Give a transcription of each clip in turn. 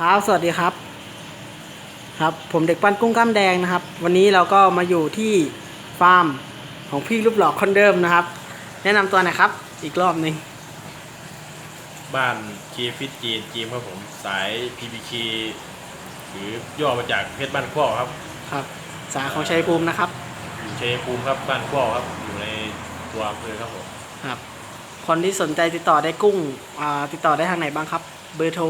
ครับสวัสดีครับ ครับผมเด็กปั้นกุ้งกล้ามแดงนะครับ วันนี้เราก็มาอยู่ที่ฟาร์มของพี่รูปหล่อคนเดิมนะครับ แนะนำตัวหน่อยครับ อีกรอบหนึ่งบ้านเคฟิตจีนจีมครับผมสาย PPK หรือย่อมาจากเพชรบ้านข้อครับครับ สาของชัยภูมินะครับอยู่ชัยภูมิครับบ้านข้อครับอยู่ในตัวอำเภอครับผมครับ คนที่สนใจติดต่อได้กุ้งอ่าติดต่อได้ทางไหนบ้างครับ เบอร์โทร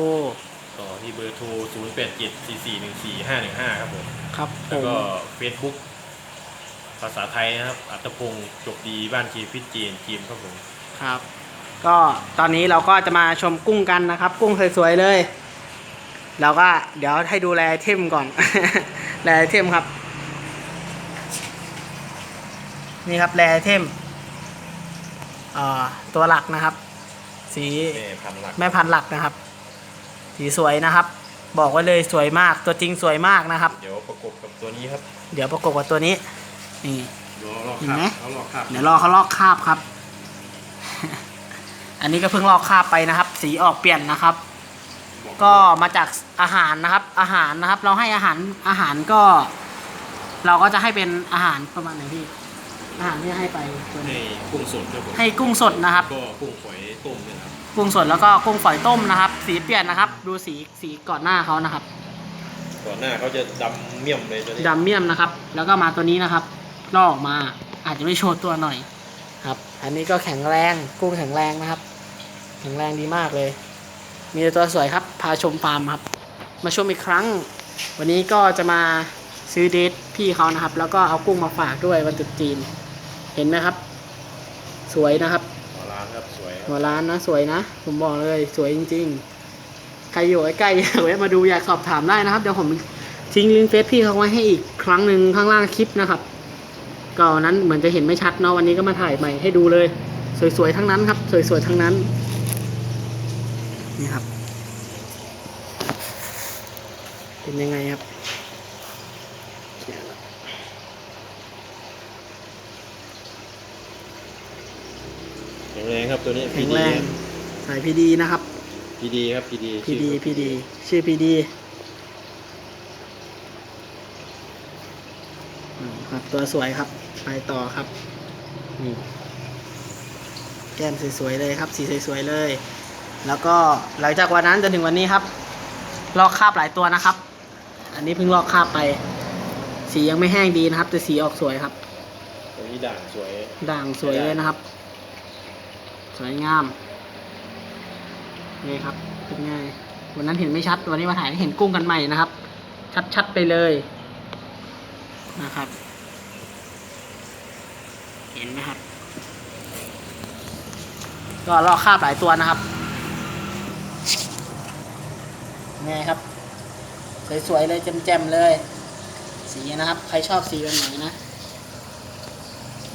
ต่อที่เบอร์โทร 0 8 7 4 4 1 4 5 1 5 ครับผม ครับผแล้วมก็ Facebook ภาษาไทยนะครับ อัตพงศ์จบดีบ้านเคฟิตจีนจีมครับผม ครับ ก็ตอนนี้เราก็จะมาชมกุ้งกันนะครับ กุ้งสวยๆเลย เราก็เดี๋ยวให้ดูแลไอเทมก่อน แลไอเทมครับ นี่ครับแลไอเทมเอ่อตัวหลักนะครับ สีแม่พันหลักแม่พันธุ์หลักนะครับ สีสวยนะครับ บอกไว้เลยสวยมากตัวจริงสวยมากนะครับ เดี๋ยวประกบกับตัวนี้ครับเดี๋ยวประกบกับตัวนี้นี่ เดี๋ยวลอกเห็นคราไหม บเขาลอกคราบเดี๋ยวรอเขาลอกคราบครับ อันนี้ก็เพิ่งลอกคราบไปนะครับ สีออกเปลี่ยนนะครับก็มาจากอาหารนะครับ อาหารนะครับ เราให้อาหารอาหารก็ เราก็จะให้เป็นอาหารประมาณไหนพี่ อาหารที่ให้ไปตัวให้นี้กุ้งสดครับผมให้กุ้งสดนะครับ ก็กุ้งฝอยต้มเนี่ยครับกุ้งสดแล้วก็กุ้งฝอยต้มนะครับ สีเปลี่ยนนะครับ ดูสีสีก่อนหน้าเขานะครับก่อนหน้าเขาจะดำเมี่ยมเลยตัวนี้ดำเมี่ยมนะครับ แล้วก็มาตัวนี้นะครับลอกออกมาอาจจะไม่โชว์ตัวหน่อยครับ อันนี้ก็แข็งแรงกุ้งแข็งแรงนะครับ แข็งแรงดีมากเลย มีแต่ตัวสวยครับ พาชมฟาร์มครับ มาชมอีกครั้ง วันนี้ก็จะมาซื้อเดทพี่เขานะครับ แล้วก็เอากุ้งมาฝากด้วยวันตรุษจีน เห็นไหมครับ สวยนะครับหัวร้านครับสวยครับหัวร้านนะสวยนะ ผมบอกเลยสวยจริง ๆ ใครอยู่ใกล้ๆอยากแวะมาดูอยากสอบถามได้นะครับเดี๋ยวผมทิ้งลิงก์เฟซพี่เขาไว้ให้อีกครั้งหนึ่งข้างล่างคลิปนะครับก็วันนั้นเหมือนจะเห็นไม่ชัดเนาะวันนี้ก็มาถ่ายใหม่ให้ดูเลย สวยๆทั้งนั้นครับ สวยๆทั้งนั้นนี่ครับ เป็นยังไงครับ แข็งแรงครับตัวนี้แข็งแรงสายพีดีนะครับพีดีครับพีดีพีดีพีดีชื่อพีดีครับตัวสวยครับ ไปต่อครับนี่แก้มสวยๆเลยครับ สีสวยๆเลย แล้วก็หลังจากวันนั้นจนถึงวันนี้ครับ ลอกคราบหลายตัวนะครับ อันนี้เพิ่งลอกคราบไป สียังไม่แห้งดีนะครับ แต่สีออกสวยครับตัวนี้ด่างสวย ด่างสวยเลยนะครับ สวยงามนี่ครับเป็นไงวันนั้นเห็นไม่ชัด วันนี้มาถ่ายให้เห็นกุ้งกันใหม่นะครับ ชัดๆไปเลยนะครับ เห็นไหมครับ ก็ลอกคาบหลายตัวนะครับไงครับ สวยๆเลยแจ่มๆเลย สีนะครับ ใครชอบสีแบบไหนนะ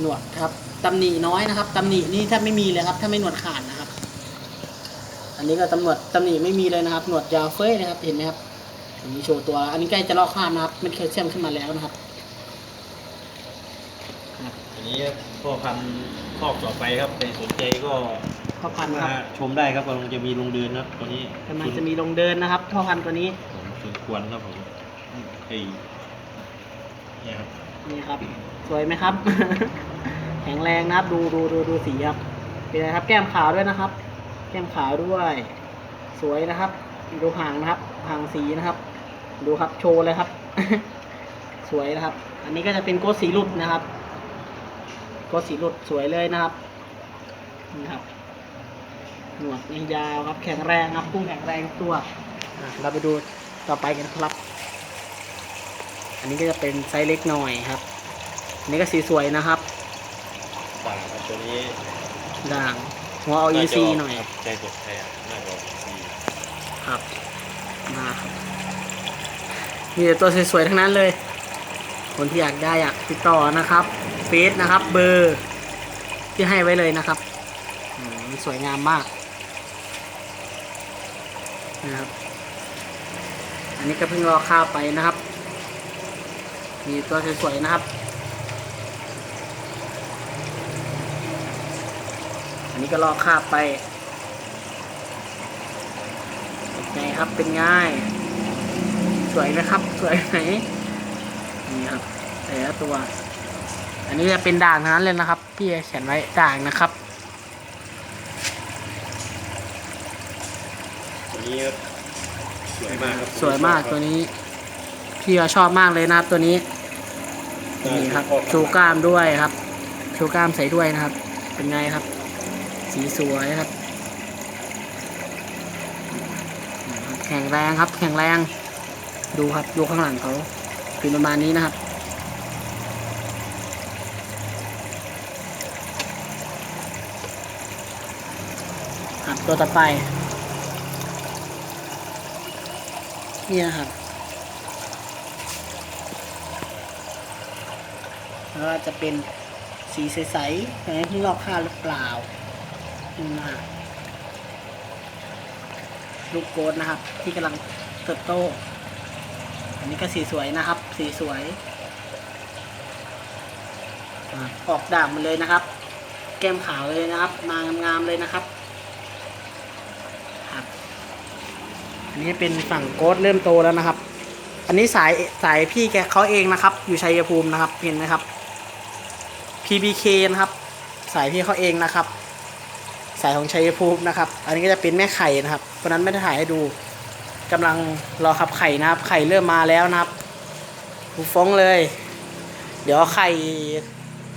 หนวดครับตำหนิน้อยนะครับตำหนินี่แทบไม่มีเลยครับ ถ้าไม่หนวดขาดนะครับ อันนี้ก็ตำรวจตำหนิไม่มีเลยนะครับ หนวดยาวเฟ้ยนะครับเห็นไหมครับอันนี้โชว์ตัว อันนี้ใกล้จะลอกคราบนะครับเม็ดแคลเซียมขึ้นมาแล้วนะครับอันนี้พ่อพันธุ์ครอบต่อไปครับใครสนใจก็พ่อพันธุ์คมารับชมได้ครับกำลังจะมีลงเดินครับตัวนี้กำลังจะมีลงเดินนะครับพ่อพันธุ์ตัวนี้ผมส่วนควรครับผมไอ้เนี่ยครับนี่ครับ สวยไหมครับ แข็งแรงนะครับ ดูดูดูดูสีครับเป็นไงครับ แก้มขาวด้วยนะครับ แก้มขาวด้วย สวยนะครับ ดูหางนะครับหางสีนะครับ ดูครับโชว์เลยครับ สวยนะครับ อันนี้ก็จะเป็นโกสีหลุดนะครับ โกสีหลุดสวยเลยนะครับนี่ครับหนวดนี่ยาวครับ แข็งแรงครับกุ้งแข็งแรงตัวเราไปดูต่อไปกันครับ อันนี้ก็จะเป็นไซส์เล็กหน่อยครับ อันนี้ก็สีสวยนะครับ ด่างครับตัวนี้ด่างหัวเอา EC หน่อยครับใจกดแทนน่าจะ EC ครับมาครับมีแต่ตัวสวยๆทั้งนั้นเลย คนที่อยากได้อยากติดต่อนะครับเฟซนะครับ เบอร์ที่ให้ไว้เลยนะครับอืมสวยงามมากนะครับ อันนี้ก็เพิ่งรอข้าวไปนะครับ มีตัวสวยๆนะครับ นนี้ก็รอคาบไปเป็นไงครับเป็นไง่าย สวยเลยครับ สวยไหนนี่ครับแต่ละตัว อันนี้จะเป็นด่างทั้งนั้นเลยนะครับ พี่เขียนไว้ด่างนะครับตัวนี้สวยมากครับสวยมากตัวนี้ พี่ก็ชอบมากเลยนะครับตัวนี้นี่ครับชูกล้ามด้วยครับชูกล้ามใส่ด้วยนะครับ เป็นไงครับ สีสวยครับ แข็งแรงครับ แข็งแรง ดูครับ ดูข้างหลังเขาเป็นประมาณนี้นะครับครับตัวต่อไปนี่นะครับแล้วก็จะเป็นสีใสๆแต่ที่ลอกค่าหรือเปล่า นะฮะลูกโกดนะครับ ที่กำลังเติบโต อันนี้ก็สีสวยนะครับ สีสวยอออกด่างมาเลยนะครับ แก้มขาวเลยนะครับ มางามๆเลยนะครับครับ อันนี้เป็นฝั่งโกดเริ่มโตแล้วนะครับ อันนี้สายสายพี่แกเขาเองนะครับ อยู่ชัยภูมินะครับ เห็นไหมครับ PBK นะครับ สายพี่เขาเองนะครับ สายของชัยภูมินะครับ อันนี้ก็จะเป็นแม่ไข่นะครับเพราะนั้นไม่ได้ถ่ายให้ดูกำลังรอขับไข่นะครับ ไข่เริ่มมาแล้วนะครับฟ้องเลย เดี๋ยวไข่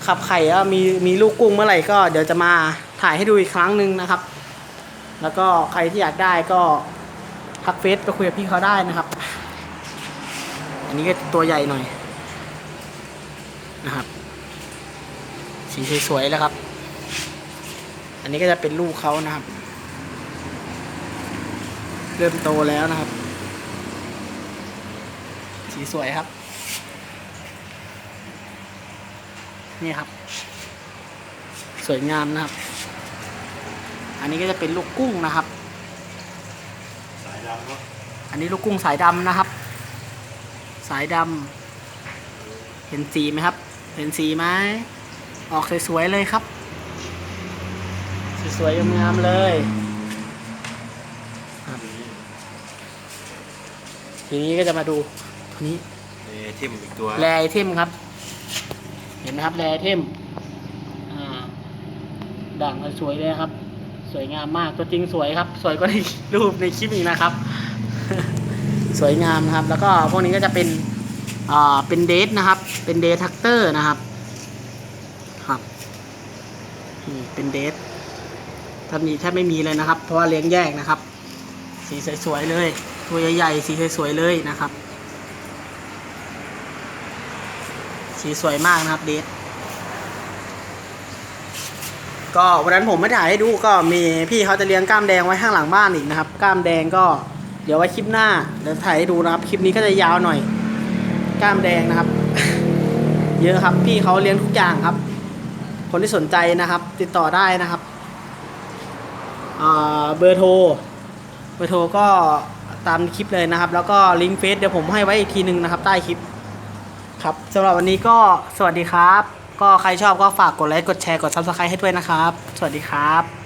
ขับไข่แล้วมีมีลูกกุ้งเมื่อไหร่ก็เดี๋ยวจะมาถ่ายให้ดูอีกครั้งหนึ่งนะครับ แล้วก็ใครที่อยากได้ก็ทักเฟซไปคุยกับพี่เขาได้นะครับ อันนี้ก็ตัวใหญ่หน่อยนะครับ สีสวยๆแล้วครับ อันนี้ก็จะเป็นลูกเขานะครับ เริ่มโตแล้วนะครับ สีสวยครับ นี่ครับ สวยงามนะครับ อันนี้ก็จะเป็นลูกกุ้งนะครับ สายดำเนาะอันนี้ลูกกุ้งสายดำนะครับ สายดำเห็นสีไหมครับ เห็นสีไหมออกสวยๆเลยครับ สวยๆงามๆเลยทีนี้ก็จะมาดูตัวนี้เอทิมอีกตัวแรไอเทมครับ เห็นไหมครับแรไอเทมอ่าด่างสวยเลยครับ สวยงามมากตัวจริงสวยครับ สวยกว่าในรูปในคลิปอีกนะครับ สวยงามนะครับ แล้วก็พวกนี้ก็จะเป็นอ่าเป็นเดทนะครับ เป็นเดททักเตอร์นะครับ ครับนี่เป็นเดท ถ้ามีถ้าไม่มีเลยนะครับ เพราะว่าเลี้ยงแยกนะครับ สีสวยๆเลย ตัวใหญ่ๆสีสวยๆเลยนะครับ สีสวยมากนะครับเดทก็วันนั้นผมไม่ถ่ายให้ดูก็มีพี่เขาจะเลี้ยงกล้ามแดงไว้ข้างหลังบ้านอีกนะครับกล้ามแดงก็เดี๋ยวไว้คลิปหน้าเดี๋ยวถ่ายให้ดูนะครับ คลิปนี้ก็จะยาวหน่อยกล้ามแดงนะครับ เยอะครับพี่เขาเลี้ยงทุกอย่างครับ คนที่สนใจนะครับ ติดต่อได้นะครับ เบอร์โทร เบอร์โทรก็ตามคลิปเลยนะครับ แล้วก็ลิงก์เฟซเดี๋ยวผมให้ไว้อีกทีหนึ่งนะครับ ใต้คลิป ครับสำหรับวันนี้ก็สวัสดีครับ ก็ใครชอบก็ฝากกดไลค์ กดแชร์ กด subscribe ให้ด้วยนะครับ สวัสดีครับ